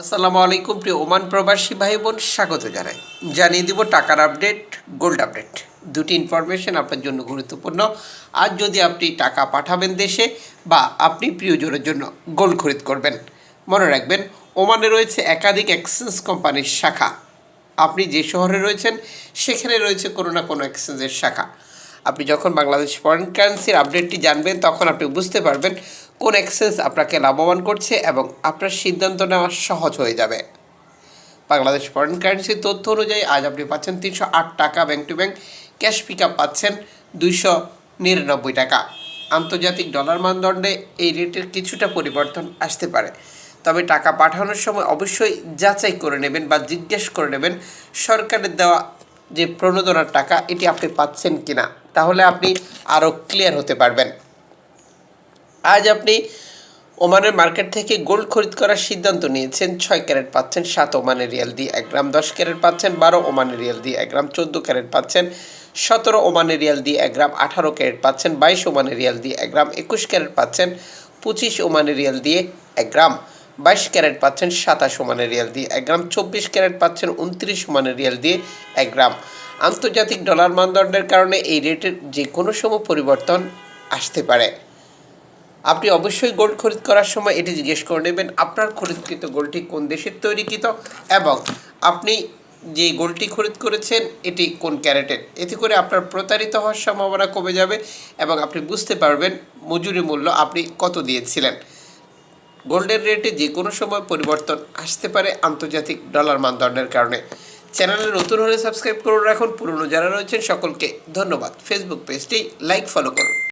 আসসালামু আলাইকুম প্রিয় ওমান প্রবাসী ভাই বোন স্বাগত জানাই। জানিয়ে দিব টাকার আপডেট, গোল্ড আপডেট। দুটি ইনফরমেশন আপনার জন্য গুরুত্বপূর্ণ। আর যদি আপনি টাকা পাঠাবেন দেশে বা আপনি প্রিয়জনের জন্য গোল্ড খরিদ করবেন, মনে রাখবেন ওমানে রয়েছে একাধিক এক্সচেঞ্জ কোম্পানির শাখা। আপনি যে শহরে রয়েছেন, সেখানে রয়েছে কোনো না কোনো এক্সচেঞ্জের শাখা। আপনি যখন বাংলাদেশ ফরেন কারেন্সির আপডেটটি জানবেন, তখন আপনি বুঝতে পারবেন কোন এক্সচেঞ্জ আপনাকে লাভবান করছে এবং আপনার সিদ্ধান্ত নেওয়া সহজ হয়ে যাবে। বাংলাদেশ ফরেন কারেন্সির তথ্য অনুযায়ী আজ আপনি পাচ্ছেন তিনশো আট টাকা bank to bank cash pick up পাচ্ছেন দুইশো নিরানব্বই টাকা। আন্তর্জাতিক ডলার মানদণ্ডে এই রেটের কিছুটা পরিবর্তন আসতে পারে। তবে টাকা পাঠানোর সময় অবশ্যই যাচাই করে নেবেন বা জিজ্ঞেস করে নেবেন, সরকারের দেওয়া যে প্রণোদনার টাকা, এটি আপনি পাচ্ছেন কিনা, তাহলে আপনি আরও ক্লিয়ার হতে পারবেন। আজ আপনি ওমানের মার্কেট থেকে গোল্ড খরিদ করার সিদ্ধান্ত নিয়েছেন। ছয় ক্যারেট পাচ্ছেন, সাত ওমানের রিয়াল দিয়ে এক গ্রাম। দশ ক্যারেট পাচ্ছেন, বারো ওমানের রিয়াল দিয়ে এক গ্রাম। চোদ্দ ক্যারেট পাচ্ছেন, সতেরো ওমানের রিয়াল দিয়ে এক গ্রাম। আঠারো ক্যারেট পাচ্ছেন, বাইশ ওমানের রিয়াল দিয়ে এক গ্রাম। একুশ ক্যারেট পাচ্ছেন, পঁচিশ ওমানের রিয়াল দিয়ে এক গ্রাম। বাইশ ক্যারেট পাচ্ছেন, সাতাশ ওমানের রিয়াল দিয়ে এক গ্রাম। চব্বিশ ক্যারেট পাচ্ছেন, উনত্রিশ ওমানের রিয়াল দিয়ে এক গ্রাম। আন্তর্জাতিক ডলার মানদণ্ডের কারণে এই রেটের যে কোনো সময় পরিবর্তন আসতে পারে। আপনি অবশ্যই গোল্ড খরিদ করার সময় এটি জিজ্ঞেস করে নেবেন, আপনার খরিদকৃত গোল্ডটি কোন দেশের তৈরিকৃত এবং আপনি যে গোলটি খরিদ করেছেন, এটি কোন ক্যারেটের? এতে করে আপনার প্রতারিত হওয়ার সম্ভাবনা কমে যাবে এবং আপনি বুঝতে পারবেন মজুরি মূল্য আপনি কত দিয়েছিলেন। গোল্ডের রেটে যে কোনো সময় পরিবর্তন আসতে পারে আন্তর্জাতিক ডলার মানদণ্ডের কারণে। চ্যানেলে নতুন হলে সাবস্ক্রাইব করে রাখুন। পুরনো যারা রয়েছেন, সকলকে ধন্যবাদ। ফেসবুক পেজটি লাইক ফলো করুন।